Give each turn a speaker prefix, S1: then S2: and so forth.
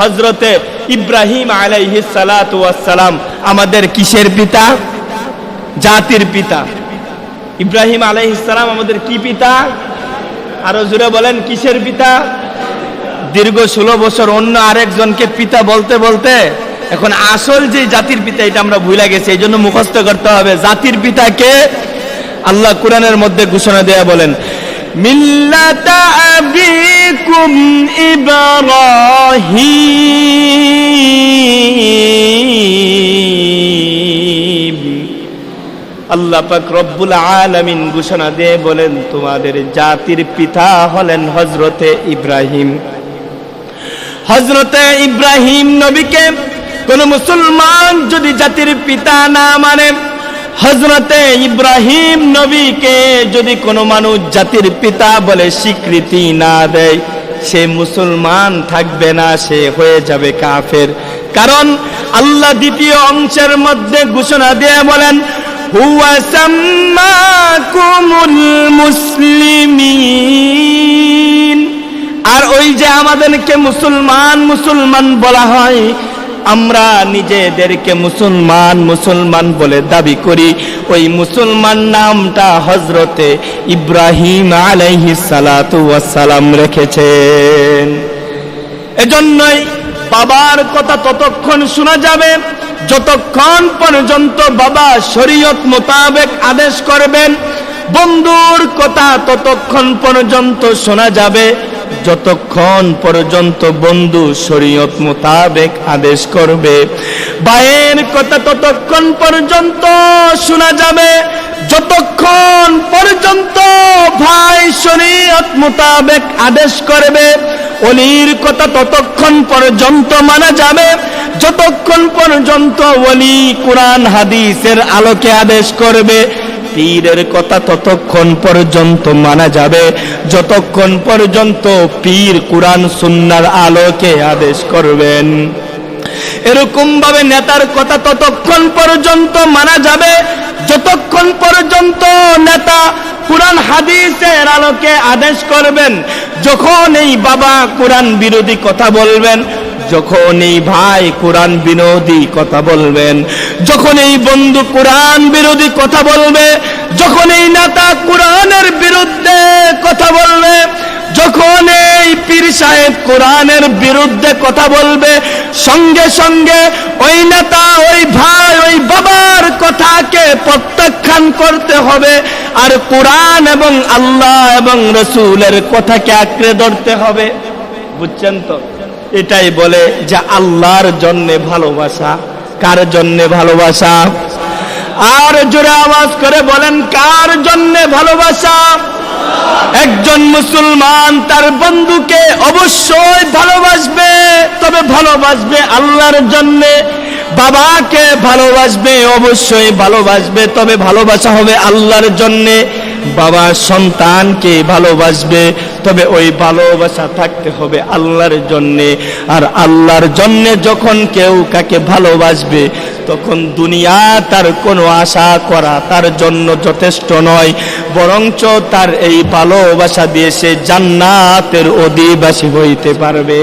S1: হজরতে ইব্রাহিম আলাইহি সালাম আমাদের কিসের পিতা? জাতির পিতা। ইব্রাহিম আলাইহিস সালাম আমাদের কি পিতা? আরও জুড়ে বলেন, কিসের পিতা? দীর্ঘ ষোলো বছর অন্য আরেকজনকে পিতা বলতে বলতে এখন আসল যে জাতির পিতা, এটা আমরা ভুলে গেছি, এই জন্য মুখস্থ করতে হবে। জাতির পিতাকে আল্লাহ কোরআনের মধ্যে ঘোষণা দেয়া বলেন, মিল্লাতা আবিকুম ইব্রাহিম আল্লাহ পাক রব্বুল আলামিন ঘোষণা দিয়ে বলেন, তোমাদের জাতির পিতা হলেন হজরতে ইব্রাহিম। হজরতে ইব্রাহিম নবীকে কোন মুসলমান যদি জাতির পিতা না মানে হজরতে ইব্রাহিম নবীকে যদি কোনো মানুষ জাতির পিতা বলে স্বীকৃতি না দেয় সে মুসলমান থাকবে না, সে হয়ে যাবে কাফের। কারণ আল্লাহ দ্বিতীয় অংশের মধ্যে ঘোষণা দিয়ে বলেন আর ওই যে আমাদেরকে মুসলমান মুসলমান বলা হয় আমরা নিজেদেরকে মুসলমান মুসলমান বলে দাবি করি। ওই মুসলমান নামটা হজরতে ইব্রাহিম সালাতু সালাম রেখেছেন। এজন্যই বাবার কথা ততক্ষণ শোনা যাবে। যতক্ষণ পর্যন্ত বাবা শরীয়ত মোতাবেক আদেশ করবেন, বন্ধুর কথা ততক্ষণ পর্যন্ত শোনা যাবে। যতক্ষণ পর্যন্ত বন্ধু শরীয়ত মোতাবেক আদেশ করবে ভাইয়ের কথা ততক্ষণ পর্যন্ত শোনা যাবে, যতক্ষণ পর্যন্ত ভাই শরীয়ত মোতাবেক আদেশ করবে, অলির কথা ততক্ষণ পর্যন্ত মানা যাবে, যতক্ষণ পর্যন্ত অলি কোরআন হাদিসের আলোকে আদেশ করবে পীরের কথা ততক্ষণ পর্যন্ত মানা যাবে। যতক্ষণ পর্যন্ত পীর কোরআন, সুন্নার আলোকে আদেশ করবেন। এরকম ভাবে নেতার কথা ততক্ষণ পর্যন্ত মানা যাবে। যতক্ষণ পর্যন্ত নেতা কোরআন, হাদিসের আলোকে আদেশ করবেন, যখন এই বাবা কোরআন বিরোধী কথা বলবেন যখন এই ভাই কোরআন বিরোধী কথা বলবেন যখন এই বন্ধু কোরআন বিরোধী কথা বলবে যখন এই নেতা কোরআনের বিরুদ্ধে কথা বলবে যখন এই পীর সাহেব কোরআনের বিরুদ্ধে কথা বলবে, সঙ্গে সঙ্গে ওই নেতা, ওই ভাই, ওই বাবার কথাকে প্রত্যাখ্যান করতে হবে, আর কোরআন এবং আল্লাহ এবং রসুলের কথাকে আঁকড়ে ধরতে হবে। বুঝছেন তো? এটাই বলে যে আল্লাহর জন্যে ভালোবাসা। কার জন্যে ভালোবাসা? আর জোরে আওয়াজ করে বলেন, কার জন্যে ভালোবাসা? একজন মুসলমান তার বন্ধুকে অবশ্যই ভালোবাসবে, তবে ভালোবাসবে আল্লাহর জন্যে। বাবাকে ভালোবাসবে, অবশ্যই ভালোবাসবে, তবে ভালোবাসা হবে আল্লাহর জন্যে। বাবা সন্তানকে ভালোবাসবে, তবে ওই ভালোবাসা থাকতে হবে আল্লাহর জন্যে। আর আল্লাহর জন্যে যখন কেউ কাকে ভালোবাসবে, তখন দুনিয়া তার কোনো আশা করা তার জন্য যথেষ্ট নয়, বরঞ্চ তার এই ভালোবাসা দিয়ে সে জান্নাতের অধিবাসী হইতে পারবে।